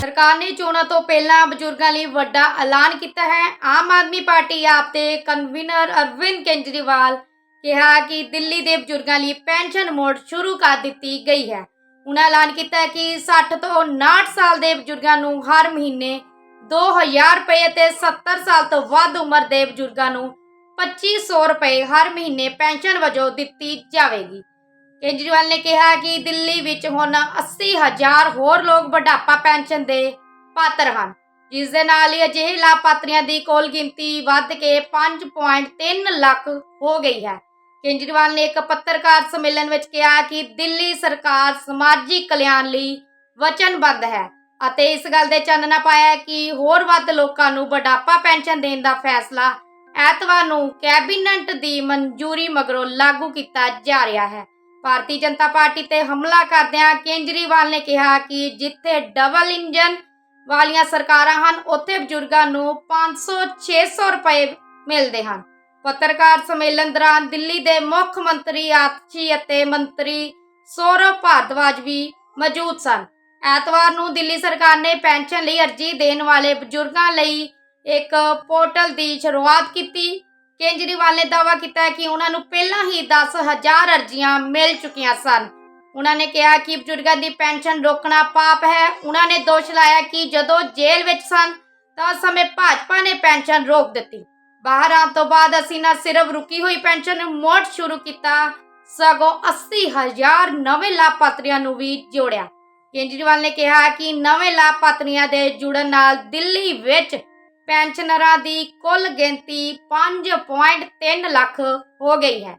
ਸਰਕਾਰ ਨੇ ਚੋਣਾਂ ਤੋਂ ਪਹਿਲਾਂ ਬਜ਼ੁਰਗਾਂ ਲਈ ਵੱਡਾ ਐਲਾਨ ਕੀਤਾ ਹੈ। ਆਮ ਆਦਮੀ ਪਾਰਟੀ ਆਪ ਦੇ ਕਨਵੀਨਰ ਅਰਵਿੰਦ ਕੇਜਰੀਵਾਲ ਕਿਹਾ ਕਿ ਦਿੱਲੀ ਦੇ ਬਜ਼ੁਰਗਾਂ ਲਈ ਪੈਨਸ਼ਨ ਮੋੜ ਸ਼ੁਰੂ ਕਰ ਦਿੱਤੀ ਗਈ ਹੈ। ਉਹਨਾਂ ਐਲਾਨ ਕੀਤਾ ਕਿ 60 ਤੋਂ 59 ਸਾਲ ਦੇ ਬਜ਼ੁਰਗਾਂ ਨੂੰ ਹਰ ਮਹੀਨੇ 2000 ਰੁਪਏ ਅਤੇ 70 ਸਾਲ ਤੋਂ ਵੱਧ ਉਮਰ ਦੇ ਬਜ਼ੁਰਗਾਂ ਨੂੰ 2500 ਰੁਪਏ ਹਰ ਮਹੀਨੇ ਪੈਨਸ਼ਨ ਵਜੋਂ ਦਿੱਤੀ ਜਾਵੇਗੀ। ਕੇਜਰੀਵਾਲ ਨੇ ਕਿਹਾ ਕਿ ਦਿੱਲੀ ਵਿੱਚ ਹੁਣ 80000 ਹੋਰ ਲੋਕ ਬੁਢਾਪਾ ਪੈਨਸ਼ਨ ਦੇ ਪਾਤਰ ਹਨ, ਜਿਸ ਦੇ ਨਾਲ ਹੀ ਅਜਿਹੇ ਲਾਭਪਾਤਰੀਆਂ ਦੀ ਕੁੱਲ ਗਿਣਤੀ ਵੱਧ ਕੇ 5.3 ਲੱਖ ਹੋ ਗਈ ਹੈ। ਕੇਜਰੀਵਾਲ ਨੇ ਇੱਕ ਪੱਤਰਕਾਰ ਸੰਮੇਲਨ ਵਿੱਚ ਕਿਹਾ ਕਿ ਦਿੱਲੀ ਸਰਕਾਰ ਸਮਾਜਿਕ ਕਲਿਆਣ ਲਈ ਵਚਨਬੱਧ ਹੈ ਅਤੇ ਇਸ ਗੱਲ ਦੇ ਚਾਨਣਾ ਪਾਇਆ ਕਿ ਹੋਰ ਵੱਧ ਲੋਕਾਂ ਨੂੰ ਬੁਢਾਪਾ ਪੈਨਸ਼ਨ ਦੇਣ ਦਾ ਫੈਸਲਾ ਐਤਵਾਰ ਨੂੰ ਕੈਬਨਿਟ ਦੀ ਮਨਜ਼ੂਰੀ ਮਗਰੋਂ ਲਾਗੂ ਕੀਤਾ ਜਾ ਰਿਹਾ ਹੈ। ਭਾਰਤੀ ਜਨਤਾ ਪਾਰਟੀ ਤੇ ਹਮਲਾ ਕਰਦਿਆਂ ਕੇਜਰੀਵਾਲ ਨੇ ਕਿਹਾ ਕਿ ਜਿੱਥੇ ਡਬਲ ਇੰਜਨ ਵਾਲੀਆਂ ਸਰਕਾਰਾਂ ਹਨ, ਉੱਥੇ ਬਜ਼ੁਰਗਾਂ ਨੂੰ 500-600 ਰੁਪਏ ਮਿਲਦੇ ਹਨ। ਪੱਤਰਕਾਰ ਸੰਮੇਲਨ ਦੌਰਾਨ ਦਿੱਲੀ ਦੇ ਮੁੱਖ ਮੰਤਰੀ, ਆਤਸ਼ੀ ਅਤੇ ਮੰਤਰੀ ਸੌਰਵ ਭਾਰਦਵਾਜ ਵੀ ਮੌਜੂਦ ਸਨ। ਐਤਵਾਰ ਨੂੰ ਦਿੱਲੀ ਸਰਕਾਰ ਨੇ ਪੈਨਸ਼ਨ ਲਈ ਅਰਜ਼ੀ ਦੇਣ ਵਾਲੇ ਬਜ਼ੁਰਗਾਂ ਲਈ ਇੱਕ ਪੋਰਟਲ ਦੀ ਸ਼ੁਰੂਆਤ ਕੀਤੀ। ਕੇਜਰੀਵਾਲ ਨੇ ਦਾਅਵਾ ਕੀਤਾ ਹੈ ਕਿ ਉਹਨਾਂ ਨੂੰ ਪਹਿਲਾਂ ਹੀ 10000 ਅਰਜ਼ੀਆਂ ਮਿਲ ਚੁੱਕੀਆਂ ਸਨ। ਉਹਨਾਂ ਨੇ ਕਿਹਾ ਕਿ ਬਜ਼ੁਰਗਾਂ ਦੀ ਪੈਨਸ਼ਨ ਰੋਕਣਾ ਪਾਪ ਹੈ। ਉਹਨਾਂ ਨੇ ਦੋਸ਼ ਲਾਇਆ ਕਿ ਜਦੋਂ ਜੇਲ੍ਹ ਵਿੱਚ ਸਨ, ਤਾਂ ਉਸ ਸਮੇਂ ਭਾਜਪਾ ਨੇ ਪੈਨਸ਼ਨ ਰੋਕ ਦਿੱਤੀ। ਬਾਹਰ ਆਉਣ ਤੋਂ ਬਾਅਦ ਅਸੀਂ ਨਾ ਸਿਰਫ ਰੁਕੀ ਹੋਈ ਪੈਨਸ਼ਨ ਨੂੰ ਮੋੜ ਸ਼ੁਰੂ ਕੀਤਾ। ਸਗੋਂ 80000 ਨਵੇਂ ਲਾਭਪਾਤਰੀਆਂ ਨੂੰ ਵੀ ਜੋੜਿਆ। ਕੇਜਰੀਵਾਲ ਨੇ ਕਿਹਾ ਕਿ ਨਵੇਂ ਲਾਭਪਾਤਰੀਆਂ ਦੇ ਜੁੜਨ ਨਾਲ ਦਿੱਲੀ ਵਿੱਚ ਪੈਨਸ਼ਨਰਾਂ ਦੀ ਕੁੱਲ ਗਿਣਤੀ 5.3 ਲੱਖ ਹੋ ਗਈ ਹੈ।